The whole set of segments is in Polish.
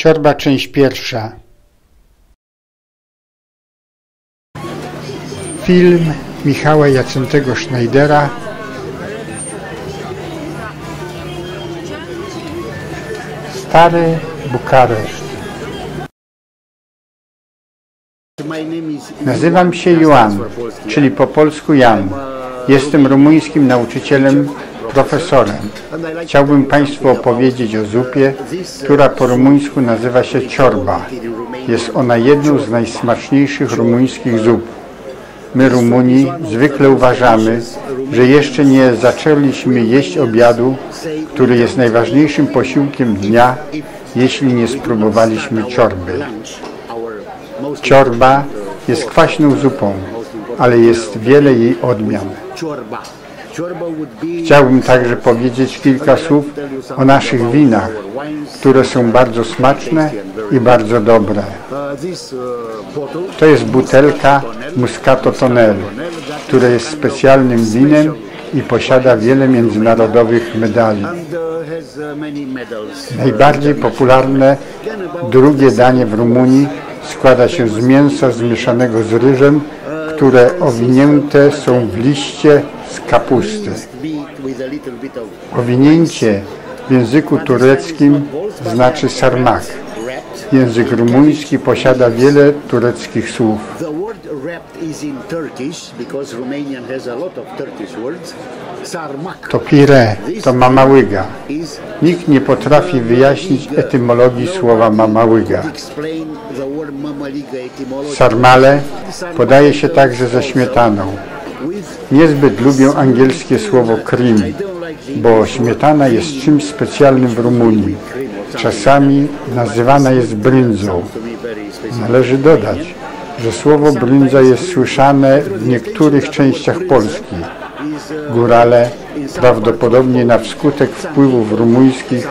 Ciorba, część pierwsza. Film Michała Jacentego Schneidera Stary Bukareszt Nazywam się Joan, czyli po polsku Jan. Jestem rumuńskim nauczycielem, profesorem. Chciałbym Państwu opowiedzieć o zupie, która po rumuńsku nazywa się ciorba. Jest ona jedną z najsmaczniejszych rumuńskich zup. My Rumuni zwykle uważamy, że jeszcze nie zaczęliśmy jeść obiadu, który jest najważniejszym posiłkiem dnia, jeśli nie spróbowaliśmy ciorby. Ciorba jest kwaśną zupą, ale jest wiele jej odmian. Chciałbym także powiedzieć kilka słów o naszych winach, które są bardzo smaczne i bardzo dobre. To jest butelka Muscato Tonel, które jest specjalnym winem i posiada wiele międzynarodowych medali. Najbardziej popularne drugie danie w Rumunii składa się z mięsa zmieszanego z ryżem, które owinięte są w liście z kapusty. Owinięcie w języku tureckim znaczy sarmak. Język rumuński posiada wiele tureckich słów. To pire, to mamałyga. Nikt nie potrafi wyjaśnić etymologii słowa mamałyga. Sarmale podaje się także ze śmietaną. Niezbyt lubię angielskie słowo cream, bo śmietana jest czymś specjalnym w Rumunii. Czasami nazywana jest bryndzą. Należy dodać, że słowo bryndza jest słyszane w niektórych częściach Polski. Górale, prawdopodobnie na wskutek wpływów rumuńskich,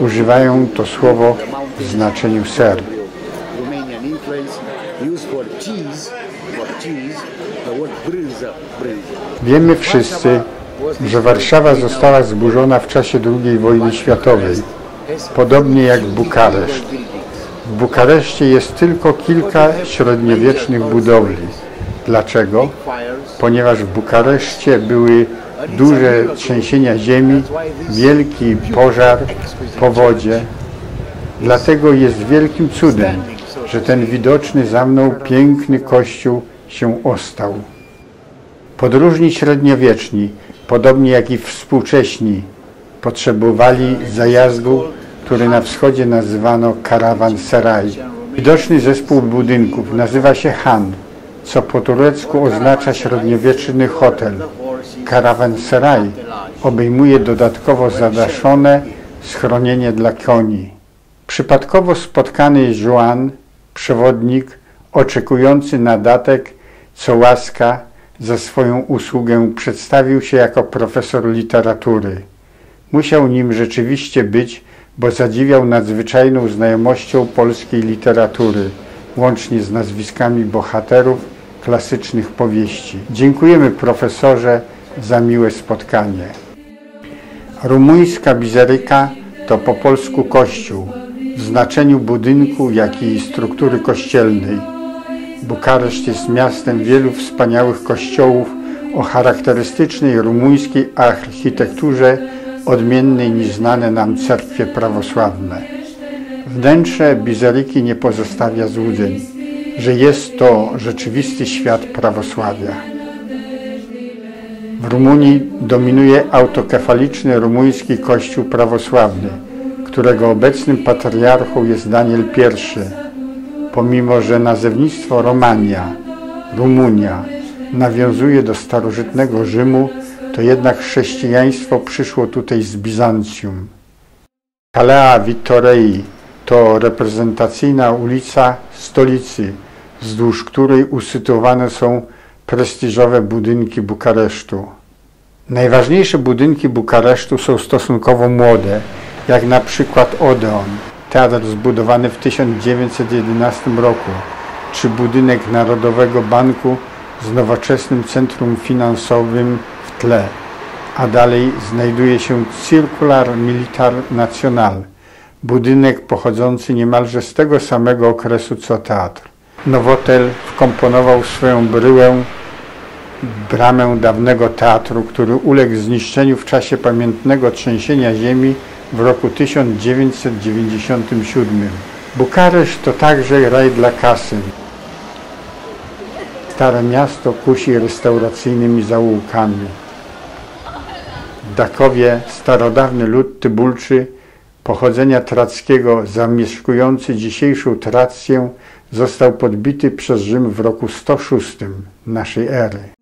używają to słowo w znaczeniu ser. Wiemy wszyscy, że Warszawa została zburzona w czasie II wojny światowej, podobnie jak Bukareszt. W Bukareszcie jest tylko kilka średniowiecznych budowli. Dlaczego? Ponieważ w Bukareszcie były duże trzęsienia ziemi, wielki pożar, powodzie. Dlatego jest wielkim cudem, że ten widoczny za mną piękny kościół się ostał. Podróżni średniowieczni, podobnie jak i współcześni, potrzebowali zajazdu, który na wschodzie nazywano karawanseraj. Widoczny zespół budynków nazywa się Han, co po turecku oznacza średniowieczny hotel. Karawanseraj obejmuje dodatkowo zadaszone schronienie dla koni. Przypadkowo spotkany Juan, przewodnik oczekujący na datek, co łaska za swoją usługę przedstawił się jako profesor literatury. Musiał nim rzeczywiście być, bo zadziwiał nadzwyczajną znajomością polskiej literatury, łącznie z nazwiskami bohaterów klasycznych powieści. Dziękujemy profesorze za miłe spotkanie. Rumuńska bizeryka to po polsku kościół, w znaczeniu budynku, jak i struktury kościelnej. Bukareszt jest miastem wielu wspaniałych kościołów o charakterystycznej rumuńskiej architekturze, odmiennej niż znane nam cerkwie prawosławne. Wnętrze bizeryki nie pozostawia złudzeń, że jest to rzeczywisty świat prawosławia. W Rumunii dominuje autokefaliczny rumuński kościół prawosławny, którego obecnym patriarchą jest Daniel I. Pomimo, że nazewnictwo Romania, Rumunia nawiązuje do starożytnego Rzymu, to jednak chrześcijaństwo przyszło tutaj z Bizancjum. Kalea Vittorei to reprezentacyjna ulica stolicy, wzdłuż której usytuowane są prestiżowe budynki Bukaresztu. Najważniejsze budynki Bukaresztu są stosunkowo młode, jak na przykład Odeon, teatr zbudowany w 1911 roku, czy budynek Narodowego Banku z nowoczesnym centrum finansowym w tle, a dalej znajduje się Circular Militar National, budynek pochodzący niemalże z tego samego okresu co teatr. Nowotel wkomponował swoją bryłę bramę dawnego teatru, który uległ zniszczeniu w czasie pamiętnego trzęsienia ziemi w roku 1997. Bukareszt to także raj dla kasy. Stare miasto kusi restauracyjnymi zaułkami. Dakowie starodawny lud tybulczy pochodzenia trackiego zamieszkujący dzisiejszą Trację został podbity przez Rzym w roku 106 naszej ery.